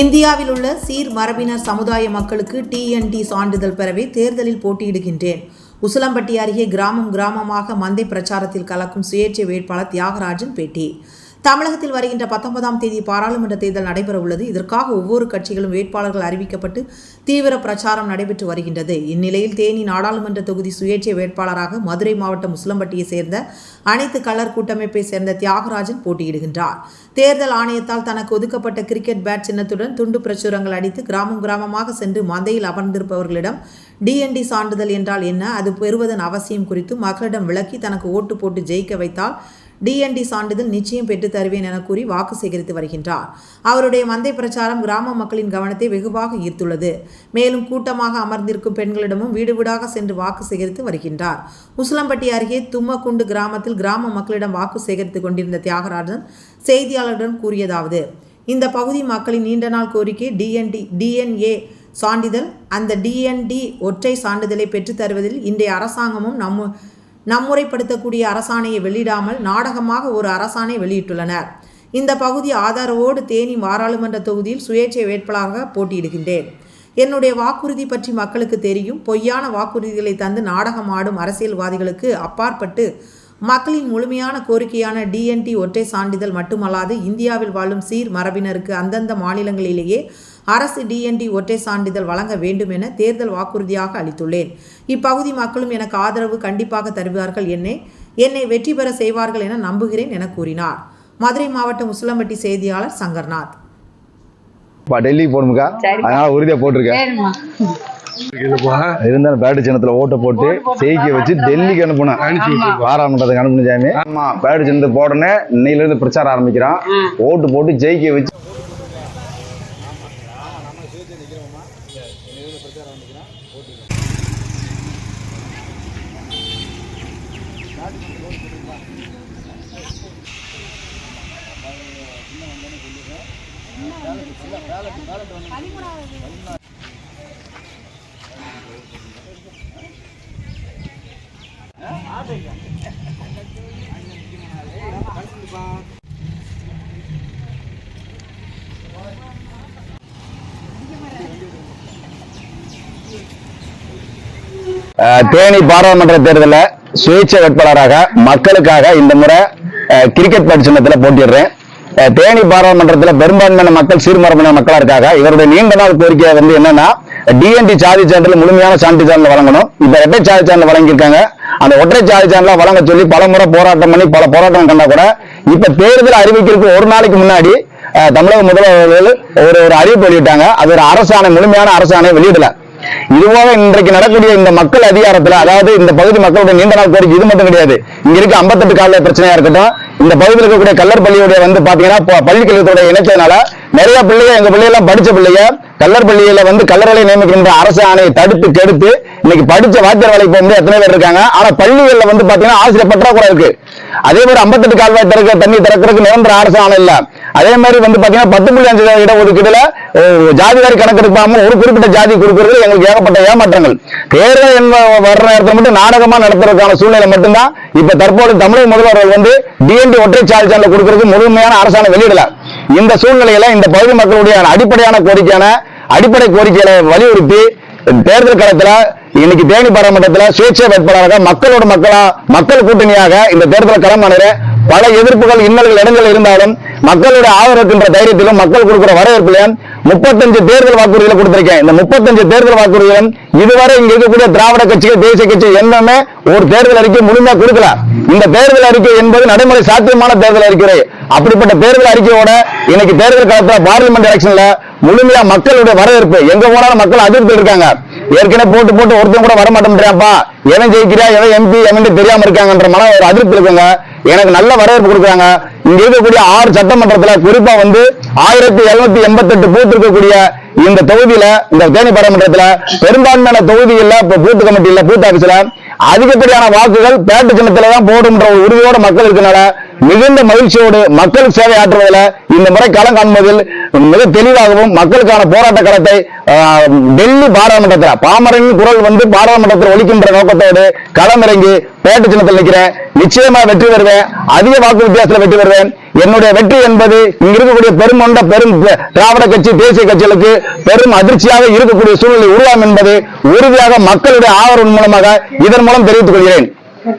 இந்தியாவில் உள்ள சீர் மரபினர் சமுதாய மக்களுக்கு டிஎன்டி சான்றிதழ் பெறவே தேர்தலில் போட்டியிடுகின்றேன். உசிலம்பட்டி அருகே கிராமம் கிராமமாக மந்தை பிரச்சாரத்தில் கலக்கும் சுயேட்சை வேட்பாளர் தியாகராஜன் பேட்டி. தமிழகத்தில் வருகின்ற பத்தொன்பதாம் தேதி பாராளுமன்ற தேர்தல் நடைபெற உள்ளது இதற்காக ஒவ்வொரு கட்சிகளும் வேட்பாளர்கள் அறிவிக்கப்பட்டு தீவிர பிரச்சாரம் நடைபெற்று வருகின்றது. இந்நிலையில் தேனி நாடாளுமன்ற தொகுதி சுயேட்சை வேட்பாளராக மதுரை மாவட்டம் முஸ்லம்பட்டியை சேர்ந்த அனைத்து கலர் கூட்டமைப்பை சேர்ந்த தியாகராஜன் போட்டியிடுகின்றார். தேர்தல் ஆணையத்தால் தனக்கு ஒதுக்கப்பட்ட கிரிக்கெட் பேட் சின்னத்துடன் துண்டு பிரசுரங்கள் அடித்து கிராமம் கிராமமாக சென்று மந்தையில் அமர்ந்திருப்பவர்களிடம் டிஎன்டி சான்றிதழ் என்றால் என்ன? அது பெறுவதன் அவசியம் குறித்து மக்களிடம் விளக்கி தனக்கு ஓட்டு போட்டு ஜெயிக்க வைத்தால் டிஎன்டி சான்றிதழ் நிச்சயம் பெற்றுத் தருவேன் என கூறி வாக்கு சேகரித்து வருகின்றார். அவருடைய மந்தை பிரச்சாரம் கிராம மக்களின் கவனத்தை வெகுவாக ஈர்த்துள்ளது. மேலும் கூட்டமாக அமர்ந்திருக்கும் பெண்களிடமும் வீடு வீடாக சென்று வாக்கு சேகரித்து வருகின்றார். உசிலம்பட்டி அருகே தும்மக்குண்டு கிராமத்தில் கிராம மக்களிடம் வாக்கு சேகரித்துக் கொண்டிருந்த தியாகராஜன் செய்தியாளர்களிடம் கூறியதாவது இந்த பகுதி மக்களின் நீண்ட நாள் கோரிக்கை டிஎன்டி டிஎன்ஏ சான்றிதழ். அந்த டிஎன்டி ஒற்றை சான்றிதழை பெற்றுத் தருவதில் இன்றைய அரசாங்கமும் நம்ம நம்முறைப்படுத்தக்கூடிய அரசாணையை வெளியிடாமல் நாடகமாக ஒரு அரசாணை வெளியிட்டுள்ளனர். இந்த பகுதி ஆதரவோடு தேனி பாராளுமன்ற தொகுதியில் சுயேட்சை வேட்பாளராக போட்டியிடுகின்றேன். என்னுடைய வாக்குறுதி பற்றி மக்களுக்கு தெரியும். பொய்யான வாக்குறுதிகளை தந்து நாடகம் ஆடும் அரசியல்வாதிகளுக்கு அப்பாற்பட்டு மக்களின் முழுமையான கோரிக்கையான டிஎன்டி ஒற்றை சான்றிதழ் மட்டுமல்லாது இந்தியாவில் வாழும் சீர் மரபினருக்கு அந்தந்த மாநிலங்களிலேயே அரசு டிஎன்டி ஒற்றை சான்றிதழ் வழங்க வேண்டும் என தேர்தல் வாக்குறுதியாக அளித்துள்ளேன். இப்பகுதி மக்களும் எனக்கு ஆதரவு கண்டிப்பாக தருவார்கள் என்னை என்னை வெற்றி பெற செய்வார்கள் என நம்புகிறேன் என கூறினார். மதுரை மாவட்ட முஸ்லம்பட்டி செய்தியாளர் சங்கர்நாத். டெல்லி போகணுமுக்கா. அதனால உறுதியா போட்டிருக்கேன். இருந்தாலும் பேட்டு சின்னத்துல ஓட்டை போட்டு ஜெயிக்க வச்சு டெல்லிக்கு அனுப்புனேன். பாராளுமன்றத்துக்கு அனுப்புன சாமி. ஆமா. பேட்டு சின்னத்தை போடனே இன்னையில இருந்து பிரச்சாரம் ஆரம்பிக்கிறான். ஓட்டு போட்டு ஜெயிக்க வச்சு அஹ், தேனி பாராளுமன்ற தேர்தலில் சுயேட்சை வேட்பாளராக மக்களுக்காக இந்த முறை கிரிக்கெட் பேட் போட்டிடுறேன் தேனி பாராளுமன்றத்தில் பெரும்பான்மையான மக்கள் சீர்மரபின மக்களாருக்காக இவருடைய நீண்ட நாள் கோரிக்கை வந்து என்னன்னா டிஎன்டி சாதி சான்றிதழ் முழுமையான சான்று சான்றிதழ் வழங்கணும். இப்ப இரட்டை சாதி சான்றிதழ் வழங்கியிருக்காங்க. அந்த ஒற்றை சாதி சான்றிதழ் வழங்க சொல்லி பல முறை போராட்டம் பண்ணி பல போராட்டம் கண்டா கூட இப்ப தேர்தல் அறிவிக்கிறதுக்கு ஒரு நாளைக்கு முன்னாடி தமிழக முதல்வர்கள் ஒரு ஒரு அறிவிப்பு வெளியிட்டாங்க. அது ஒரு அரசாணை முழுமையான அரசாணை வெளியிடல. இதுவாக இன்றைக்கு நடக்கக்கூடிய இந்த மக்கள் அதிகாரத்துல அதாவது இந்த பகுதி மக்களுடைய நீண்ட நாள் கோரிக்கை இது மட்டும் கிடையாது. இங்க இருக்க 58 கால பிரச்சனையா இருக்கட்டும் இந்த பகுதியில் இருக்கக்கூடிய கல்லர் பள்ளியுடைய வந்து பாத்தீங்கன்னா பள்ளி கல்வித்துறை இணைச்சதுனால நிறைய பிள்ளைங்க எங்க பிள்ளைங்க படிச்ச பிள்ளைங்க கல்லர் பள்ளியில வந்து கல்லறலை நியமிக்கின்ற அரசு ஆணையை தடுத்து கெடுத்து இன்னைக்கு படிச்ச வாத்தியார் வேலைக்கு போக முடியாது. எத்தனை பேர் இருக்காங்க. ஆனா பள்ளிகள்ல வந்து பாத்தீங்கன்னா ஆசிரியர் பற்றாக்குறை இருக்கு. அதே மாதிரி 58 கால்வாய் திறக்க தண்ணி திறக்கிறதுக்கு நிரந்தர அரசு ஆணை இல்ல. அதே மாதிரி வந்து பாத்தீங்கன்னா பத்து புள்ளி அஞ்சு இடஒதுக்கீடுல அஹ், ஜாதிகாரி கணக்கெடுக்காம ஒரு குறிப்பிட்ட ஜாதி கொடுக்கறது எங்களுக்கு ஏகப்பட்ட ஏமாற்றங்கள். தேர்தல் என்ப வர்ற நேரத்தில் மட்டும் நாடகமா நடத்துறதுக்கான சூழ்நிலை மட்டும்தான். இப்ப தற்போது தமிழக முதல்வர்கள் வந்து டிஎன்டி ஒற்றை சாலை சான்றிதழ் கொடுக்கறதுக்கு முழுமையான அரசாணை வெளியிடல. இந்த சூழ்நிலையில இந்த பகுதி மக்களுடைய அடிப்படையான கோரிக்கையான அடிப்படை கோரிக்கைகளை வலியுறுத்தி தேர்தல் களத்துல இன்னைக்கு தேனி பாராளுமன்றத்துல சுயேட்சை வேட்பாளராக மக்களோட மக்களா மக்கள் கூட்டணியாக இந்த தேர்தல் களமானது பல எதிர்ப்புகள் இன்னல்கள் இடங்கள் இருந்தாலும் மக்களுடைய ஆதரவுக்கின்ற தைரியத்திலும் மக்கள் கொடுக்கிற வரவேற்பிலும் முப்பத்தஞ்சு தேர்தல் வாக்குறுதிகளை கொடுத்திருக்கேன். இந்த முப்பத்தஞ்சு தேர்தல் வாக்குறுதிகளும் இதுவரை இங்க இருக்கக்கூடிய திராவிட கட்சிகள் தேசிய கட்சி என்னமே ஒரு தேர்தல் அறிக்கை முழுமையா கொடுக்கல. இந்த தேர்தல் அறிக்கை என்பது நடைமுறை சாத்தியமான தேர்தல் அறிக்கை. அப்படிப்பட்ட தேர்தல் அறிக்கையோட இன்னைக்கு தேர்தல் காலத்துல பார்லிமெண்ட் எலெக்ஷன்ல முழுமையா மக்களுடைய வரவேற்பு எங்க போனாலும் மக்கள் அதிருப்தி இருக்காங்க. ஏற்கனவே போட்டு போட்டு ஒருத்தன் கூட வரமாட்டேன்றாப்பா எவன் ஜெயிக்கிறா எவன் எம்பி எவன் தெரியாம இருக்காங்கன்ற மன ஒரு அதிருப்தி இருக்குங்க எனக்கு நல்ல வரவேற்பு கொடுக்குறாங்க. இங்க இருக்கக்கூடிய ஆறு சட்டமன்றத்துல குறிப்பா வந்து ஆயிரத்தி எழுநூத்தி எண்பத்தி எட்டு பூத்து இருக்கக்கூடிய இந்த தொகுதியில இந்த தேனி பாராளுமன்றத்துல பெரும்பான்மையான தொகுதிகள்ல இப்ப பூத்து கமிட்டியில பூத் ஆபீஸ்ல அதிகப்படியான வாக்குகள் பேட்டு சின்னத்துல தான் போடும்ன்ற ஒரு உறுதியோட மக்கள் இருக்கனால மிகுந்த மகிழ்ச்சியோடு மக்கள் சேவை ஆற்றுவதில் இந்த முறை களம் காண்பதில் மிக தெளிவாகவும் மக்களுக்கான போராட்ட களத்தை டெல்லி பாராளுமன்றத்தில் பாமரின் குரல் வந்து பாராளுமன்றத்தில் ஒழிக்கின்ற நோக்கத்தோடு களம் இறங்கி பேட்டு சின்னத்தில் நிற்கிறேன் நிச்சயமா வெற்றி பெறுவேன். அதிக வாக்கு வித்தியாசத்தில் வெற்றி பெறுவேன். என்னுடைய வெற்றி என்பது இங்க இருக்கக்கூடிய பெரும் பெரும் திராவிட கட்சி தேசிய கட்சிகளுக்கு பெரும் அதிர்ச்சியாக இருக்கக்கூடிய சூழ்நிலை உருவாம் என்பது உறுதியாக மக்களுடைய ஆதரவு மூலமாக இதன் மூலம் தெரிவித்துக் கொள்கிறேன்.